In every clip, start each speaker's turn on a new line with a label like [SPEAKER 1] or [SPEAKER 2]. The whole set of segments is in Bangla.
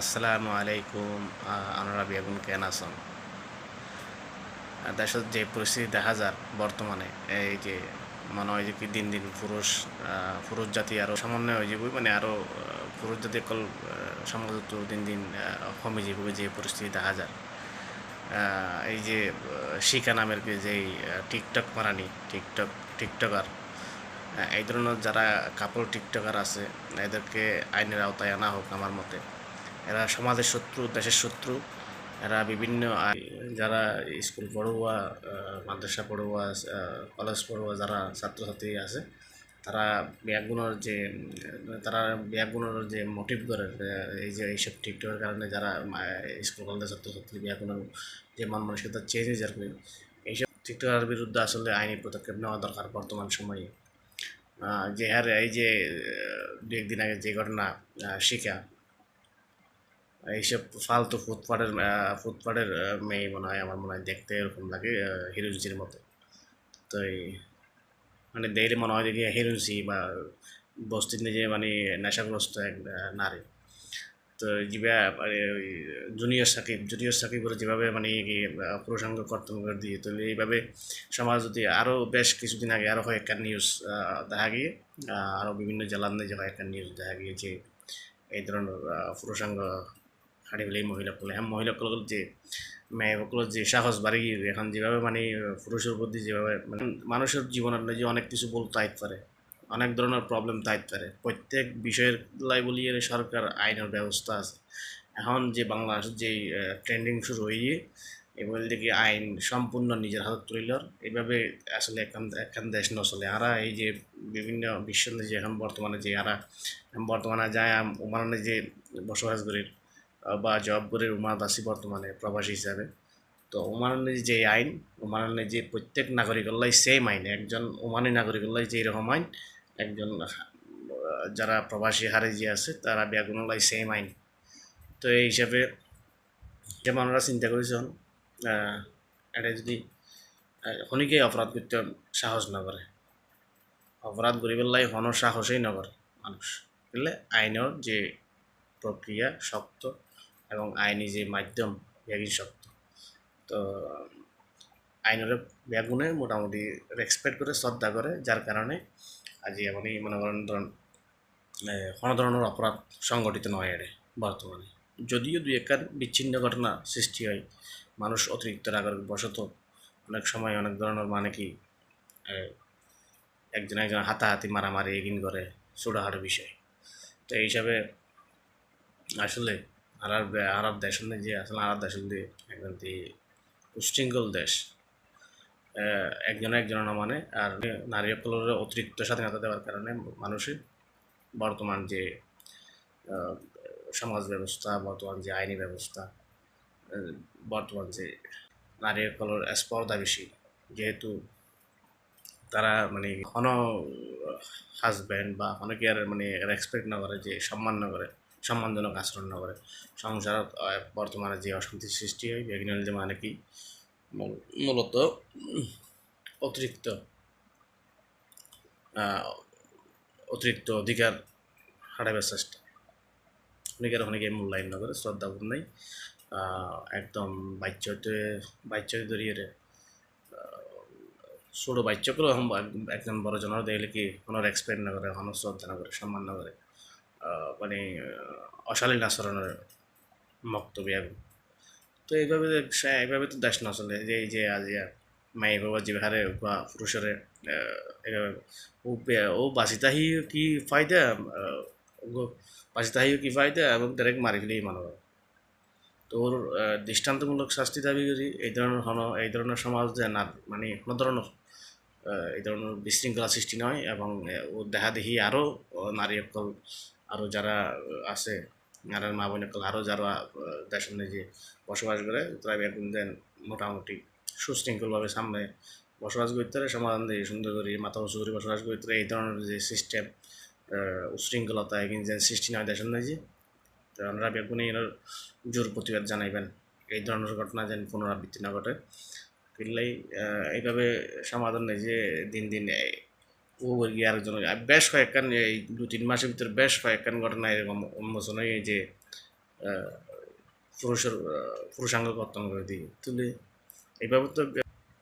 [SPEAKER 1] আসসালামু আলাইকুম। আনোরা বেগুন কেন আছেন দেশত যে পরিস্থিতি দেখা যার বর্তমানে এই যে মনে হয় যে কি দিন দিন পুরুষ পুরুষ জাতি আরও সামান্য হয়ে যাবে মানে আরও পুরুষ জাতি কল আহ, সমাজত দিন দিন কমে যাবে যে পরিস্থিতি দেখা যায় এই যে শিকা নামের কি যে টিকটক মারানি টিকটক টিকটকার এই ধরনের যারা কাপড় টিকটকার আছে এদেরকে আইনের আওতায় আনা হোক আমার মতে। এরা সমাজের শত্রু, দেশের শত্রু। এরা বিভিন্ন যারা স্কুল পড়ুয়া মাদ্রাসা পড়ুয়া কলেজ পড়ুয়া, যারা ছাত্রছাত্রী আছে, তারা ব্যাগগুলোর যে, তারা ব্যাগুনের যে মোটিভ করে এই যে, এইসব টিকটকের কারণে যারা স্কুল, কলেজের ছাত্রছাত্রী ব্যাগুনের যে মান মানসিকতা চেঞ্জ যাবে এইসব টিকটকের বিরুদ্ধে আসলে আইনি পদক্ষেপ নেওয়া দরকার বর্তমান সময়ে। যে হারে এই যে দু একদিন আগে যে ঘটনা শিখা এইসব ফালতু ফুটপাটের ফুটপাটের মেয়ে মনে হয় আমার মনে হয় দেখতে এরকম লাগে হিরোইনজির মতো। তো এই মানে দেখলে মনে হয় দেখি হিরোইনসি বা বস্তির নিজে মানে নেশাগ্রস্ত এক নারী। তো যেভাবে ওই জুনিয়র সাকিব জুনিয়র সাকিবের যেভাবে মানে প্রসঙ্গ কর্তন করে দিয়ে তো এইভাবে সমাজ যদি আরও বেশ কিছুদিন আগে আরও কয়েকটা নিউজ দেখা গিয়ে আরও বিভিন্ন জেলার যে কয়েকটা নিউজ দেখা গিয়েছে এই ধরনের আহ, প্রসঙ্গ হাঁড়ি ফেলে মহিলাসকলে হ্যাঁ মহিলাসকল যে মেয়েসকলের যে সাহস, বাড়ি গিয়ে এখন যেভাবে মানে পুরুষের প্রতি যেভাবে মানে মানুষের জীবনের যে অনেক কিছু বলতে আইতে পারে। অনেক ধরনের প্রবলেম তাইতে পারে। প্রত্যেক বিষয়ের লাই বলিয়ে সরকার আইনের ব্যবস্থা আছে। এখন যে বাংলাদেশ যে ট্রেন্ডিং শুরু হয়ে এবার দেখি আইন সম্পূর্ণ নিজের হাতে তুলিল এইভাবে আসলে এখন এখন দেশ নচলে। আরা এই যে বিভিন্ন বিশ্ব যে এখন বর্তমানে যে আরা, বর্তমানে যায় উমানে যে বসবাস করি বা জব করে উমানত আছি বর্তমানে প্রবাসী হিসাবে। তো ওমানের যে আইন, ওমানের যে প্রত্যেক নাগরিকল্লাই সেম আইন। একজন ওমানি নাগরিকল্লাই যেই এরকম আইন, একজন যারা প্রবাসী হারে যে আছে, তারা বেগুনলাই সেম আইন। তো এই হিসাবে যেমন আমরা চিন্তা করেছেন এটা যদি খনিকে অপরাধ করতে সাহস না করে। অপরাধ করিবেলাই হন সাহসেই নগরে মানুষ। বুঝলে? আইনের যে প্রক্রিয়া শক্ত এবং আইনি যে মাধ্যম ব্যাগি শক্ত তো, আইনের ব্যাগুনে মোটামুটি রেসপেক্ট করে, শ্রদ্ধা করে, যার কারণে আজ এমনই মনে করেন ধরুন কোনো ধরনের অপরাধ সংগঠিত নয় এর বর্তমানে। যদিও দুই একার বিচ্ছিন্ন ঘটনা সৃষ্টি হয়, মানুষ অতিরিক্ত রাগের বশত অনেক সময় অনেক ধরনের মানে কি একজন একজন হাতাহাতি মারামারি, এগিন করে, ছোটোখাটো বিষয়। তো এই হিসাবে আসলে আরব আরব দেশ হলে যে আসলে আরব দেশ হলে একদম যে উশৃঙ্খল দেশ। একজন একজনের না মানে আর নারী সকলের অতিরিক্ত স্বাধীনতা দেওয়ার কারণে মানুষের বর্তমান যে সমাজ ব্যবস্থা, বর্তমান যে আইনি ব্যবস্থা বর্তমান যে নারী সকলের স্পর্ধা বেশি। যেহেতু তারা মানে কোনো হাজব্যান্ড বা অনেকে আর মানে রেসপেক্ট না করে, যে সম্মান না করে সম্মানজনক আচরণ না করে। সংসার বর্তমানে যে অশান্তি সৃষ্টি হয় যে মানে কি? মূলত অতিরিক্ত অতিরিক্ত অধিকার হারাবার চেষ্টা অনেকের অনেকে মূল্যায়ন না করে শ্রদ্ধাবোধ নেই। একদম বাচ্চাতে ধরিয়ে রে ছোটো বাচ্চাগুলো এখন বা- একজন বড় জনের দেখলে কি কোনো রেসপেক্ট না করে, কোনো শ্রদ্ধা না করে, সম্মান না করে। মানে অশালীন আচরণের বক্তব্য এখন তো এইভাবে এইভাবে তো দেশ না চলে। যে এই যে আজ ইয়া মাই বাবা যে হারে বা পুরুষের ও ও বাঁচিতাহি কি ফায়দা? আহ, ও কি ফায়দা? এবং ডাইরেক্ট মারি ফেলেই তো ওর দৃষ্টান্তমূলক শাস্তি দাবি করি। এই ধরনের হন এই ধরনের সমাজ যে না মানে কোনো ধরনের এই ধরনের বিশৃঙ্খলা সৃষ্টি নয়। এবং ও দেখা দেখি আরও নারী সকল আরও যারা আছে আর মা বোন আরও যারা দেশের যে বসবাস করে, তারা এখন দেন মোটামুটি সুশৃঙ্খলভাবে সামনে বসবাস করতে পারে, সমাধান দিয়ে সুন্দর করে মাথা উঁচু করে বসবাস করতে এই ধরনের যে সিস্টেম উশৃঙ্খলতা এগিয়ে যে সৃষ্টি নয় দেশের যে, তো আমরা বেগুনি এর জোর প্রতিবাদ জানাইবেন। এই ধরনের ঘটনা যেন পুনরাবৃত্তি না ঘটে। কিনলেই এইভাবে সমাধান নেই যে দিন দিন এই ও গিয়ে আরেকজন বেশ কয়েকখান এই দু তিন মাসের ভিতরে বেশ কয়েকখান ঘটনা এরকম উন্মোচন হয় যে পুরুষের পুরুষাঙ্গ কর্তন করে দিই তুলে এইভাবে তো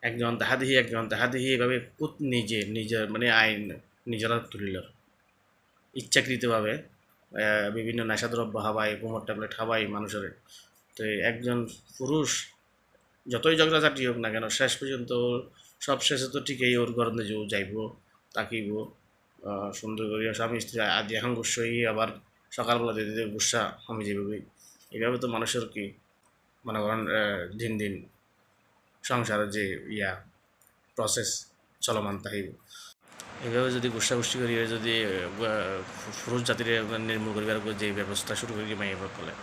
[SPEAKER 1] একজন তাহাদিহি, একজন তাহা এভাবে কুত নিজে নিজের মানে আইন নিজেরা তুলিল। ইচ্ছাকৃতভাবে বিভিন্ন নেশাদ্রব্য হাবাই কোমর ট্যাবলেট হাবাই মানুষের। তো একজন পুরুষ, যতই ঝগড়াঝাটি হোক না কেন, শেষ পর্যন্ত সব শেষে তো ঠিকই ওর গরমে যে যাইব। তাকিব সুন্দর করিয়া স্বামী স্ত্রী আদি এখন গুস্ব হয়ে আবার সকালবেলা দিতে দিতে গুসা কমে যাবে এইভাবে তো মানুষের কি মনে করেন দিন দিন সংসারের যে ইয়া প্রসেস চলমান তাহিব এইভাবে যদি গুসা গুষ্টি করিয়া যদি পুরুষ জাতির নির্মূল করিবার যে ব্যবস্থা শুরু করি, মাইয়া বলে।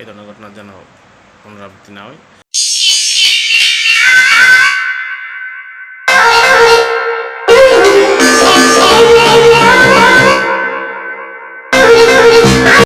[SPEAKER 1] এই ধরনের ঘটনা যেন পুনরাবৃত্তি না হয়।